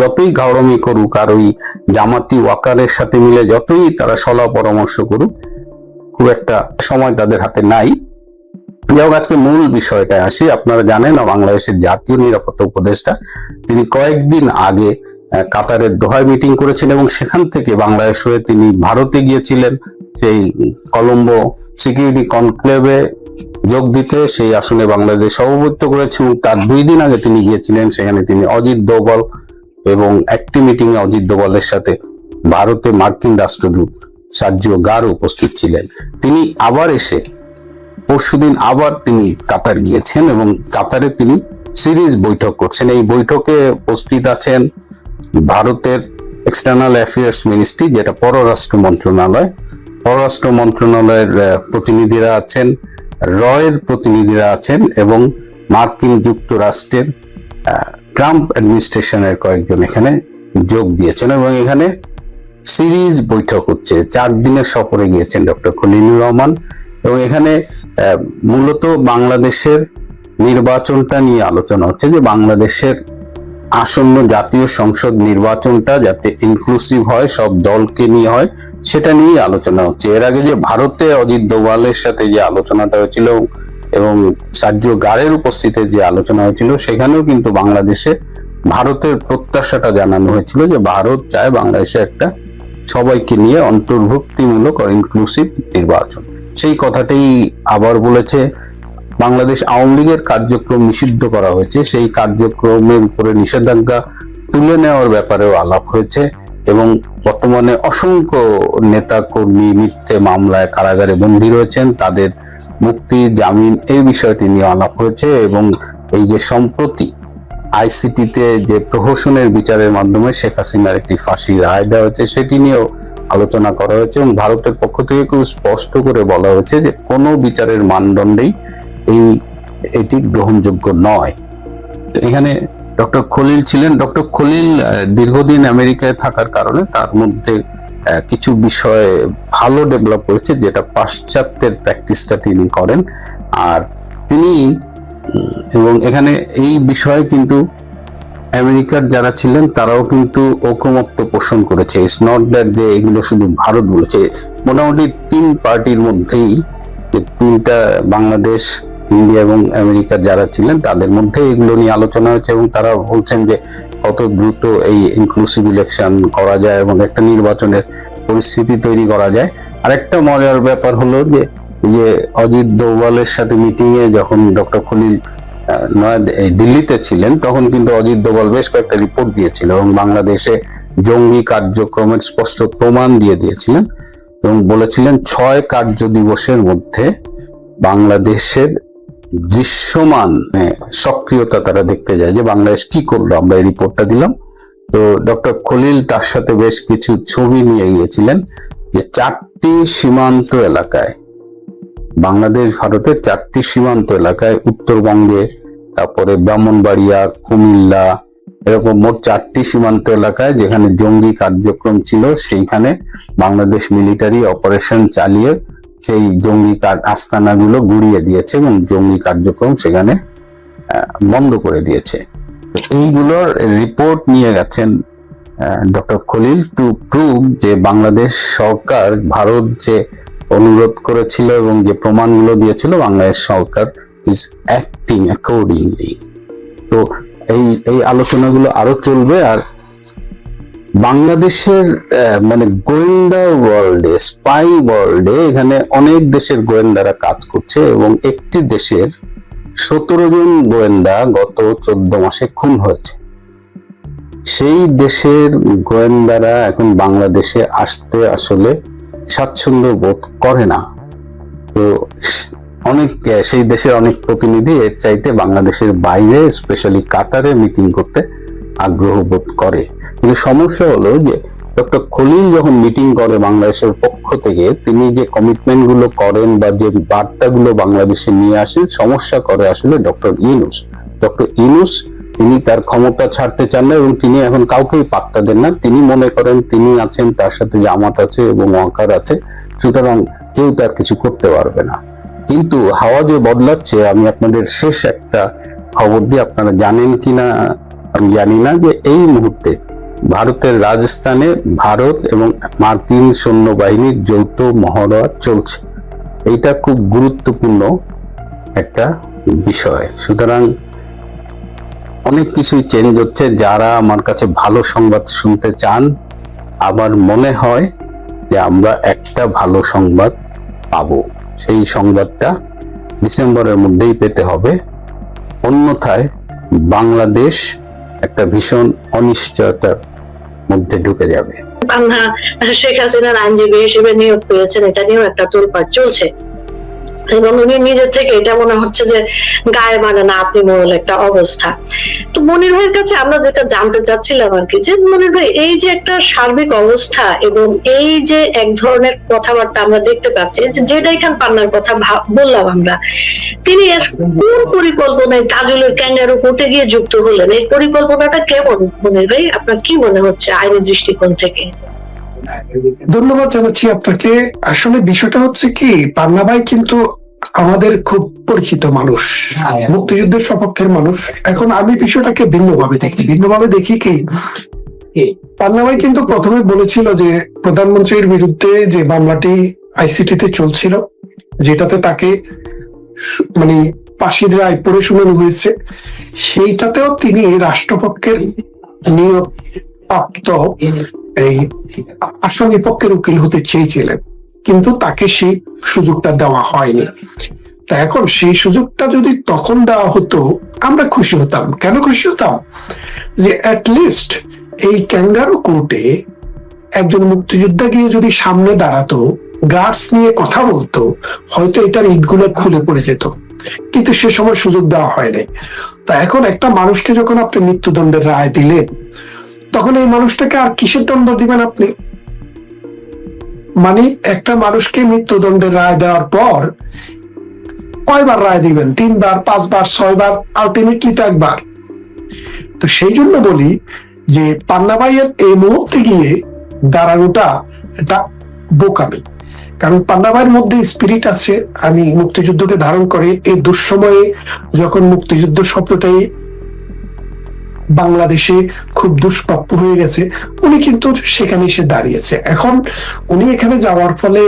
যতই ঘাওড়ামি করুক আর ওই জামাতি ওয়াকারের সাথে মিলে যতই তারা সলা পরামর্শ করুক, খুব একটা সময় তাদের হাতে নাই। যাই আজকে মূল বিষয়টা আসি। আপনারা জানেন বাংলাদেশের জাতীয় নিরাপত্তা উপদেষ্টা, তিনি কয়েকদিন আগে কাতারের দোহায় মিটিং করেছেন এবং সেখান থেকে বাংলাদেশ হয়ে তিনি ভারতে গিয়েছিলেন। সেই কলম্বো সিকিউরিটি কনক্লেভে যোগ দিতে সেই আসনে বাংলাদেশ সভাপতিত্ব করেছেন তার দুই দিন আগে তিনি গিয়েছিলেন। সেখানে তিনি অজিত দোবল এবং একটি মিটিং এ অজিত দোবলের সাথে ভারতে মার্কিন রাষ্ট্রদূত সার্জিও গার উপস্থিত ছিলেন। তিনি আবার এসে পরশুদিন আবার তিনি কাতার গিয়েছেন এবং কাতারে তিনি সিরিজ বৈঠক করছেন। এই বৈঠকে উপস্থিত আছেন ভারতের এক্সটার্নাল অ্যাফেয়ার্স মিনিস্ট্রি যেটা পররাষ্ট্র মন্ত্রণালয়। পররাষ্ট্র মন্ত্রণালয়ের প্রতিনিধিরা আছেন, রয়ের প্রতিনিধিরা আছেন এবং মার্কিন যুক্তরাষ্ট্রের ট্রাম্প অ্যাডমিনিস্ট্রেশনের কয়েকজন এখানে যোগ দিয়েছেন এবং এখানে সিরিজ বৈঠক হচ্ছে। চার দিনের সফরে গিয়েছেন ডক্টর খলিলুর রহমান এবং এখানে মূলত বাংলাদেশের নির্বাচনটা নিয়ে আলোচনা হচ্ছে যে বাংলাদেশের আসন্ন জাতীয় সংসদ নির্বাচনটা যাতে ইনক্লুসিভ হয়, সব দলকে নিয়ে হয়, সেটা নিয়ে আলোচনা হচ্ছে। এর আগে যে ভারতে অজিত দোভালের সাথে যে আলোচনাটা হয়েছিল এবং সার্জিও গারের উপস্থিতিতে যে আলোচনা হয়েছিল, সেখানেও কিন্তু বাংলাদেশে ভারতের প্রত্যাশাটা জানানো হয়েছিল যে ভারত চায় বাংলাদেশে একটা সবাইকে নিয়ে অন্তর্ভুক্তিমূলক আর ইনক্লুসিভ নির্বাচন। সেই কথাটাই আবার বলেছে, বাংলাদেশ আওয়ামী লীগের কার্যক্রম নিষিদ্ধ করা হয়েছে। সেই কার্যক্রমের উপরে নিষেধাজ্ঞা তুলে নেওয়ার ব্যাপারেও আলাপ হয়েছে এবং বর্তমানে অসংখ্য নেতা কর্মী মিথ্যে মামলায় কারাগারে বন্দী রয়েছেন। তাদের মুক্তি, জামিন এই বিষয়টি নিয়ে আলাপ হয়েছে এবং এই যে সম্প্রতি আইসিটিতে যে প্রহসনের বিচারের মাধ্যমে শেখ হাসিনার একটি ফাঁসি রায় দেওয়া হয়েছে, সেটি নিয়েও আলোচনা করা হয়েছে এবং ভারতের পক্ষ থেকে খুব স্পষ্ট করে বলা হয়েছে যে কোনো বিচারের মানদণ্ডেই এই, এটি গ্রহণযোগ্য নয়। তো এখানে ডক্টর খলিল ছিলেন। ডক্টর খলিল দীর্ঘদিন আমেরিকায় থাকার কারণে তার মধ্যে কিছু বিষয়ে ভালো ডেভেলপ করেছে, যেটা পাশ্চাত্যের প্র্যাকটিসটা তিনি করেন। আর তিনি এবং এখানে এই বিষয়ে কিন্তু আমেরিকার যারা ছিলেন, তারাও কিন্তু ঐকমত্য পোষণ করেছে। ইটস নট দ্যাট যে এগুলো শুধু ভারত বলেছে। মোটামুটি তিন পার্টির মধ্যেই তিনটা বাংলাদেশ ইন্ডিয়া এবং আমেরিকার যারা ছিলেন, তাদের মধ্যে এগুলো নিয়ে আলোচনা হয়েছে এবং তারা বলছেন যে কত দ্রুত এই ইনক্লুসিভ ইলেকশন করা যায় এবং একটা নির্বাচনের পরিস্থিতি তৈরি করা যায়। আরেকটা মজার ব্যাপার হলো যে যে অজিত দোভালের সাথে মিটিংয়ে যখন ডক্টর খলিল দিল্লিতে ছিলেন, তখন কিন্তু অজিত দোভাল বেশ কয়েকটা রিপোর্ট দিয়েছিল এবং বাংলাদেশে জঙ্গি কার্যক্রমের স্পষ্ট প্রমাণ দিয়ে দিয়েছিলেন এবং বলেছিলেন ছয় কার্য দিবসের মধ্যে বাংলাদেশের দৃশ্যমান মানে, সক্রিয়তা তারা দেখতে যায় যে বাংলাদেশ কি করল আমরা এই রিপোর্টটা দিলাম। তো ডক্টর খলিল তার সাথে বেশ কিছু ছবি নিয়ে গিয়েছিলেন যে চারটি সীমান্ত এলাকায় বাংলাদেশ ভারতের চারটি সীমান্ত এলাকায় উত্তরবঙ্গে তারপরে ব্রাহ্মণবাড়িয়া কুমিল্লা এরকম মোট চারটি সীমান্ত এলাকায় যেখানে জঙ্গি কার্যক্রম ছিল সেইখানে বাংলাদেশ মিলিটারি অপারেশন চালিয়ে সেই জঙ্গি আস্তানাগুলো গুড়িয়ে দিয়েছে এবং জঙ্গি কার্যক্রম সেখানে বন্ধ করে দিয়েছে। এইগুলোর রিপোর্ট নিয়ে গেছেন ডক্টর খলিল টু প্রুভ যে বাংলাদেশ সরকার ভারত যে অনুরোধ করেছিল এবং যে প্রমাণগুলো দিয়েছিল, বাংলাদেশ সরকার ইজ অ্যাক্টিং অ্যাকর্ডিংলি তো এই এই আলোচনাগুলো আরও চলবে আর বাংলাদেশের মানে গোয়েন্দা ওয়ার্ল্ডে, স্পাই ওয়ার্ল্ডে এখানে অনেক দেশের গোয়েন্দারা কাজ করছে এবং একটি দেশের সতেরো জন গোয়েন্দা গত চোদ্দ মাসে খুন হয়েছে। সেই দেশের গোয়েন্দারা এখন বাংলাদেশে আসতে আসলে স্বাচ্ছন্দ্য বোধ করে না। তো অনেক সেই দেশের অনেক প্রতিনিধি এর চাইতে বাংলাদেশের বাইরে, স্পেশালি কাতারে মিটিং করতে আগ্রহ বোধ করে। কিন্তু সমস্যা হলো যে ডক্টর খলিল যখন মিটিং করে বাংলাদেশের পক্ষ থেকে, তিনি যে কমিটমেন্টগুলো করেন বা যে বার্তাগুলো বাংলাদেশে নিয়ে আসেন, সমস্যা করে আসলে ডক্টর ইনুস ডক্টর ইনুস তিনি তার ক্ষমতা ছাড়তে চান না এবং তিনি এখন কাউকেই পাত্তা দেন না। তিনি মনে করেন তিনি আছেন, তার সাথে জামাত আছে এবং ওয়াকার আছে, সুতরাং কেউ তার কিছু করতে পারবে না। কিন্তু হাওয়া যে বদলাচ্ছে, আমি আপনাদের শেষ একটা খবর দিয়ে আপনারা জানেন কিনা আমি জানি না যে এই মুহূর্তে ভারতের রাজস্থানে ভারত এবং মার্কিন সৈন্যবাহিনীর যৌথ মহড়া চলছে। এইটা খুব গুরুত্বপূর্ণ একটা বিষয়। সুতরাং অনেক কিছুই চেঞ্জ হচ্ছে। যারা আমার কাছে ভালো সংবাদ শুনতে চান, আমার মনে হয় যে আমরা একটা ভালো সংবাদ পাব। সেই সংবাদটা ডিসেম্বরের মধ্যেই পেতে হবে। অন্যথায় বাংলাদেশ একটা ভীষণ অনিশ্চয়তার মধ্যে ঢুকে যাবে। শেখ হাসিনার আইনজীবী হিসেবে নিয়োগ পেয়েছেন, এটা নিয়েও একটা তোলপাট চলছে। এবং উনি নিজের থেকে এটা মনে হচ্ছে যে গায়ে মানে না, আপনি মোড়ল একটা অবস্থা। তো মনির ভাইয়ের কাছে আমরা যেটা জানতে চাচ্ছিলাম আর কি, যে মনির ভাই, এই যে একটা সার্বিক অবস্থা এবং এই যে এক ধরনের কথাবার্তা আমরা দেখতে পাচ্ছি যেটা এখান পান্নার কথা বললাম আমরা, তিনি এর কোন পরিকল্পনায় তাজুলের ক্যাঙ্গারু কোর্টে গিয়ে যুক্ত হলেন? এই পরিকল্পনাটা কেমন মনির ভাই? আপনার কি মনে হচ্ছে আইনের দৃষ্টিকোণ থেকে? ধন্যবাদ জানাচ্ছি আপনাকে। আসলে বিষয়টা হচ্ছে কি পান্না ভাই কিন্তু আমাদের খুব পরিচিত মানুষ মুক্তিযুদ্ধের সপক্ষের মানুষ। এখন আমি বিষয়টাকে ভিন্নভাবে দেখি। ভিন্নভাবে দেখি কি পান্না ভাই কিন্তু প্রথমে বলেছিল যে প্রধানমন্ত্রীর বিরুদ্ধে যে মামলাটি আইসিটিতে চলছিল যেটাতে তাকে মানে ফাঁসির রায় পড়ে শুনানো হয়েছে সেইটাতেও তিনি রাষ্ট্রপক্ষের নিয়োগ প্রাপ্ত এই আসামি পক্ষের উকিল হতে চেয়েছিলেন, কিন্তু তাকে সেই সুযোগটা দেওয়া হয়নি। তা এখন সেই সুযোগটা যদি তখন দেওয়া হতো, আমরা খুশি হতাম। কেন খুশি হতাম? যে লিস্ট এই ক্যাঙ্গারু কোর্টে একজন মুক্তিযোদ্ধা গিয়ে যদি সামনে দাঁড়াতো গার্ডস নিয়ে কথা বলতো, হয়তো এটার ইটগুলো খুলে পড়ে যেত। কিন্তু সে সময় সুযোগ দেওয়া হয়নি। তা এখন একটা মানুষকে যখন আপনি মৃত্যুদণ্ডের রায় দিলেন তখন এই মানুষটাকে আর কিসের দণ্ড দিবেন আপনি? মানে একটা মানুষকে মৃত্যুদণ্ডের রায় দেওয়ার পর কয়বার রায় দিবেন? তিনবার, পাঁচবার, ছয়বার আলটিমেটলি তো একবার। তো সেই জন্য বলি যে পান্নাবাইয়ের এই মুহূর্তে গিয়ে দাঁড়ানোটা এটা বোকামি। কারণ পান্নাবাইয়ের মধ্যে স্পিরিট আছে। আমি মুক্তিযুদ্ধকে ধারণ করে এই দুঃসময়ে যখন মুক্তিযুদ্ধ শব্দটাই বাংলাদেশে খুব দুষ্প্রাপ্য হয়ে গেছে। উনি কিন্তু সেখানে এসে দাঁড়িয়েছে। এখন উনি এখানে যাওয়ার ফলে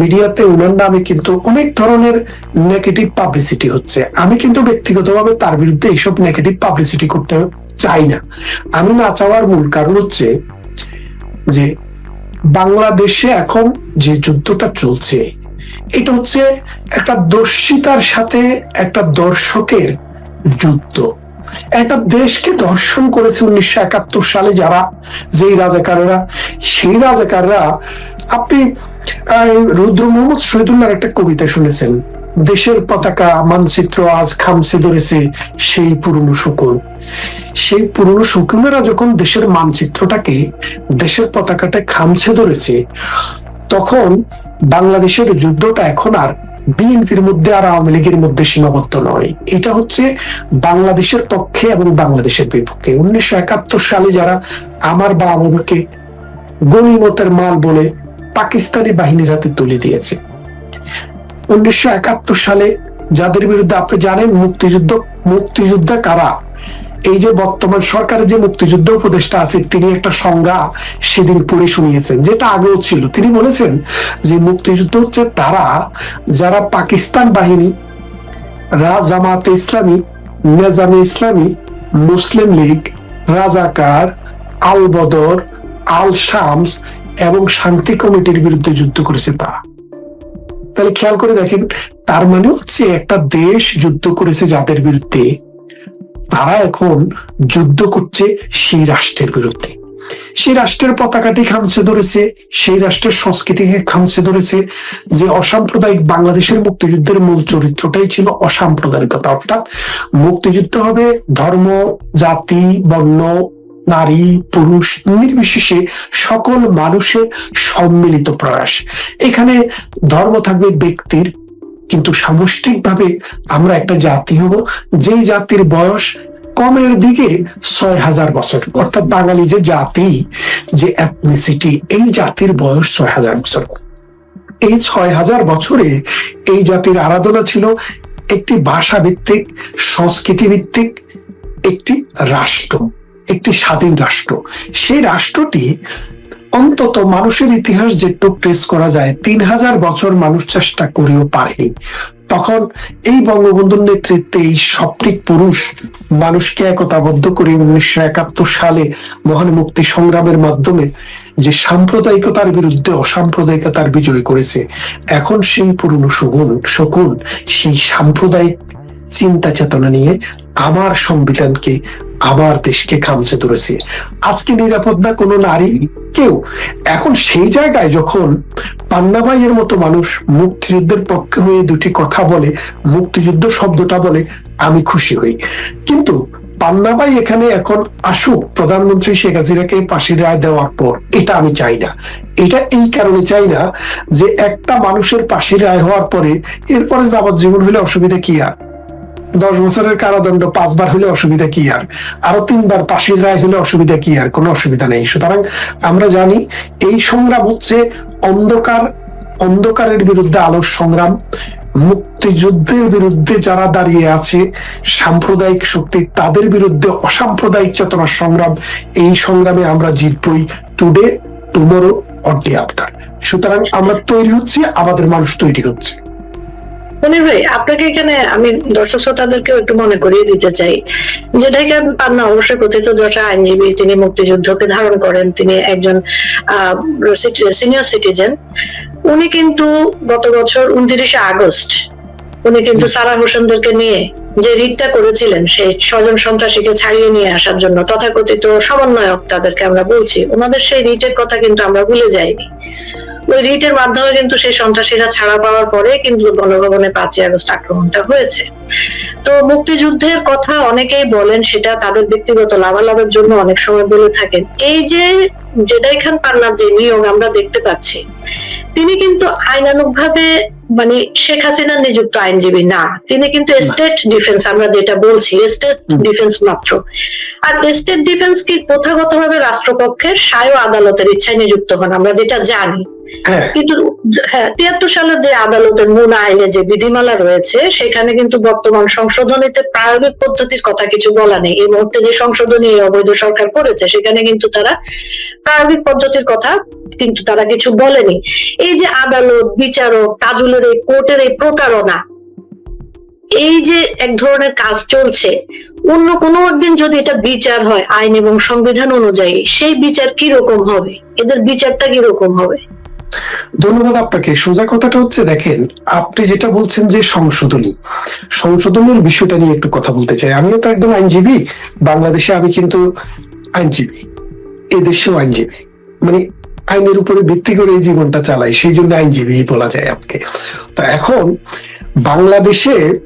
মিডিয়াতে উনার নামে কিন্তু অনেক ধরনের নেগেটিভ পাবলিসিটি হচ্ছে। আমি কিন্তু ব্যক্তিগতভাবে তার বিরুদ্ধে এইসব নেগেটিভ পাবলিসিটি করতে চাই না। আমি না চাওয়ার মূল কারণ হচ্ছে যে বাংলাদেশে এখন যে যুদ্ধটা চলছে, এটা হচ্ছে একটা দর্শিতার সাথে একটা দর্শকের যুদ্ধ। একটা দেশকে দর্শন করেছে উনিশশো একাত্তর সালে যারা, যেই রাজাকাররা, সেই রাজাকাররা, আপনি রুদ্র মোহাম্মদ শহীদুল্লাহর একটা কবিতা শুনেছেন। দেশের পতাকা, মানচিত্র আজ খামছে ধরেছে সেই পুরনো শকুন। সেই পুরনো শকুনেরা যখন দেশের মানচিত্রটাকে, দেশের পতাকাটা খামছে ধরেছে, তখন বাংলাদেশের যুদ্ধটা এখন আর বিএনপির মধ্যে আর আওয়ামী লীগের মধ্যে সীমাবদ্ধ নয়। এটা হচ্ছে বাংলাদেশের পক্ষে এবং বাংলাদেশের বিপক্ষে। উনিশশো একাত্তর সালে যারা আমার বা গণিমতের মাল বলে পাকিস্তানি বাহিনীর হাতে তুলে দিয়েছে, উনিশশো একাত্তর সালে যাদের বিরুদ্ধে আপনি জানেন মুক্তিযুদ্ধ, মুক্তিযোদ্ধা কারা? এই যে বর্তমান সরকারের যে মুক্তিযুদ্ধ উপদেষ্টা আছে, তিনি একটা সংজ্ঞা সেদিন পড়ে শুনিয়েছেন, যেটা আগেও ছিল। তিনি বলেছেন যে মুক্তিযুদ্ধ হচ্ছে তারা, যারা পাকিস্তান বাহিনী জামাতে ইসলামী, নেজামে ইসলামী, মুসলিম লীগ, রাজাকার আল বদর আল শামস এবং শান্তি কমিটির বিরুদ্ধে যুদ্ধ করেছে তারা। তাহলে খেয়াল করে দেখেন, তার মানে হচ্ছে একটা দেশ যুদ্ধ করেছে যাদের বিরুদ্ধে তারা এখন যুদ্ধ করছে সেই রাষ্ট্রের বিরুদ্ধে। সেই রাষ্ট্রের পতাকাটি খামছে ধরেছে, সেই রাষ্ট্রের সংস্কৃতিকে খামছে ধরেছে যে অসাম্প্রদায়িক বাংলাদেশের মুক্তিযুদ্ধের মূল চরিত্রটাই ছিল অসাম্প্রদায়িকতা। অর্থাৎ মুক্তিযুদ্ধ হবে ধর্ম, জাতি, বর্ণ, নারী, পুরুষ, নির্বিশেষে সকল মানুষের সম্মিলিত প্রয়াস। এখানে ধর্ম থাকবে ব্যক্তির কিন্তু সামষ্টিকভাবে আমরা একটা জাতি হব, যেই জাতির বয়স কমের দিকে ছয় হাজার বছর। অর্থাৎ বাঙালি যে জাতি, যে অ্যাথনিসিটি এই জাতির বয়স ছয় হাজার বছর। এই ছয় হাজার বছরে এই জাতির আরাধনা ছিল একটি ভাষা ভিত্তিক সংস্কৃতি ভিত্তিক একটি রাষ্ট্র, একটি স্বাধীন রাষ্ট্র। সেই রাষ্ট্রটি অন্তত মানুষের ইতিহাস যেটুক ট্রেস করা যায়, তিন হাজার বছর মানুষ চেষ্টা করেও পারেনি। তখন এই বঙ্গবন্ধুর নেতৃত্বে এই সপ্রিক পুরুষ মানুষকে একতাবদ্ধ করে উনিশশো একাত্তর সালে মহান মুক্তি সংগ্রামের মাধ্যমে যে সাম্প্রদায়িকতার বিরুদ্ধে অসাম্প্রদায়িকতার বিজয় করেছে, এখন সেই পুরনো শগুন, শকুন, সেই সাম্প্রদায়িক চিন্তা চেতনা নিয়ে আমার সংবিধানকে আমার দেশকে খামচে ধরেছে। আজকে নিরাপদ না কোনো নারী? কেউ। এখন সেই জায়গায় যখন পান্নাবাইয়ের মতো মানুষ মুক্তিযুদ্ধের পক্ষে হয়ে দুটি কথা বলে, মুক্তিযুদ্ধ শব্দটা বলে, আমি খুশি হই। কিন্তু পান্নাবাই এখানে এখন আসুক, প্রধানমন্ত্রী শেখ হাসিনাকে ফাঁসির রায় দেওয়ার পর, এটা আমি চাই না। এটা এই কারণে চাই না যে একটা মানুষের ফাঁসির রায় হওয়ার পরে, এরপরে যাবজ্জীবন হলে অসুবিধা কি আর? দশ বছরের কারাদণ্ড পাঁচবার হলে অসুবিধা কি আর? আরও তিনবার ফাঁসির রায় হলে অসুবিধা কি আর? কোনো অসুবিধা নেই। সুতরাং আমরা জানি এই সংগ্রাম হচ্ছে অন্ধকার, অন্ধকারের বিরুদ্ধে আলোর সংগ্রাম। মুক্তিযুদ্ধের বিরুদ্ধে যারা দাঁড়িয়ে আছে, সাম্প্রদায়িক শক্তি, তাদের বিরুদ্ধে অসাম্প্রদায়িক চেতনার সংগ্রাম। এই সংগ্রামে আমরা জিতবই today tomorrow or day after সুতরাং আমরা তৈরি হচ্ছি, আমাদের মানুষ তৈরি হচ্ছে। মনির ভাই, আপনাকে এখানে আমি দর্শক শ্রোতাদেরকেও একটু মনে করিয়ে দিতে চাই। যে ঢাকা পান্না অবশ্যই কথিত যশা আইনজীবী তিনি মুক্তিযুদ্ধকে ধারণ করেন। তিনি একজন সিনিয়র সিটিজেন। উনি কিন্তু গত বছর উনত্রিশে আগস্ট, উনি কিন্তু সারা হোসেনদেরকে নিয়ে যে রিটটা করেছিলেন, সেই স্বজন সন্ত্রাসীকে ছাড়িয়ে নিয়ে আসার জন্য, তথাকথিত সমন্বয়ক তাদেরকে আমরা বলছি। ওনাদের সেই রিটের কথা কিন্তু আমরা ভুলে যাইনি। ওই রিটের মাধ্যমে কিন্তু সেই সন্ত্রাসীরা ছাড়া পাওয়ার পরে কিন্তু গণভবনে পাঁচই আগস্ট আক্রমণটা হয়েছে। তো মুক্তিযুদ্ধের কথা অনেকেই বলেন সেটা তাদের ব্যক্তিগত লাভালাভের জন্য অনেক সময় বলে থাকেন। এই যে জেদাই খান পান্নার যে নিয়োগ আমরা দেখতে পাচ্ছি তিনি কিন্তু আইনানুগ ভাবে মানে শেখ হাসিনার নিযুক্ত আইনজীবী না। তিনি কিন্তু স্টেট ডিফেন্স আমরা যেটা বলছি স্টেট ডিফেন্স মাত্র। আর স্টেট ডিফেন্স কি প্রথাগতভাবে রাষ্ট্রপক্ষের সায় আদালতের ইচ্ছায় নিযুক্ত হন আমরা যেটা জানি। কিন্তু হ্যাঁ তিয়াত্তর সালের যে আদালতের মূল আইনে যে বিধিমালা রয়েছে, সেখানে কিন্তু বর্তমান সংশোধনীতে প্রায়োগিক পদ্ধতির কথা কিছু বলা নেই। এই মুহূর্তে যে সংশোধনী অবৈধ সরকার করেছে, সেখানে কিন্তু তারা প্রায়োগিক পদ্ধতির কথা কিন্তু তারা কিছু বলেনি। এই যে আদালত, বিচারক তাজুলের এই কোর্টের এই প্রতারণা, এই যে এক ধরনের কাজ চলছে, অন্য কোনো একদিন যদি এটা বিচার হয় আইন এবং সংবিধান অনুযায়ী, সেই বিচার কি রকম হবে? এদের বিচারটা কি রকম হবে? ধন্যবাদ আপনাকে। সোজা কথাটা হচ্ছে, দেখেন, আপনি যেটা বলছেন যে সংশোধনী, সংশোধনের বিষয়টা নিয়ে একটু কথা বলতে চাই। আমিও তো একদম আইনজীবী, বাংলাদেশে আমি কিন্তু আইনজীবী, এদেশেও আইনজীবী। মানে আইনের উপরে ভিত্তি করে এই জীবনটা চালাই, সেই জন্য আইনজীবী বলা যায় আজকে। তা এখন, বাংলাদেশে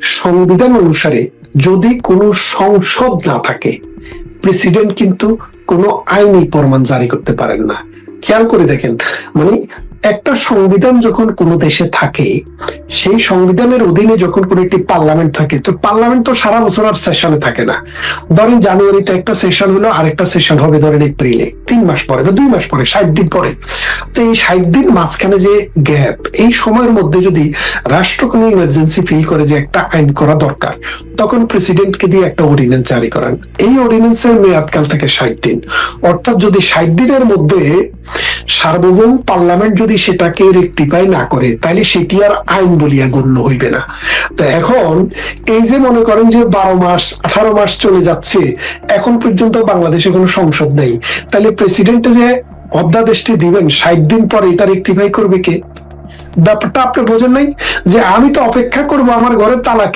সংবিধান অনুসারে যদি কোনো সংসদ না থাকে, প্রেসিডেন্ট কিন্তু কোনো আইনি প্রমাণ জারি করতে পারেন না। খেয়াল করে দেখেন মানে একটা সংবিধান যখন কোনো দেশে থাকে, সেই সংবিধানের অধীনে যখন কোনো একটি পার্লামেন্ট থাকে, তো পার্লামেন্ট তো সারা বছর আর সেশনে থাকে না। ধরেন জানুয়ারিতে একটা সেশন হলো, আরেকটা সেশন হবে ধরেন এপ্রিলে, তিন মাস পরে বা দুই মাস পরে, ষাট দিন পরে। তো এই ষাট দিন মাঝখানে যে গ্যাপ, এই সময়ের মধ্যে যদি রাষ্ট্র কোনো ইমার্জেন্সি ফিল করে যে একটা আইন করা দরকার, তখন প্রেসিডেন্টকে দিয়ে একটা অর্ডিন্যান্স জারি করান। এই অর্ডিন্যান্সের মেয়াদকাল থাকে ষাট দিন। অর্থাৎ যদি ষাট দিনের মধ্যে সার্বভৌম পার্লামেন্ট যদি সেটাকে রেকটিফাই না করে তাহলে সেটি আর আইন বলিয়া গণ্য হইবে না। তো এখন এই যে মনে করেন যে বারো মাস, আঠারো মাস চলে যাচ্ছে, এখন পর্যন্ত বাংলাদেশে কোনো সংসদ নেই তাহলে প্রেসিডেন্ট যে অধ্যাদেশটি দিবেন, ষাট দিন পরে এটা রেক্টিফাই করবে কে? ব্যাপারটা আপনি বোঝেন নাই? যে আমি তো অপেক্ষা করব আমার ঘরে তালা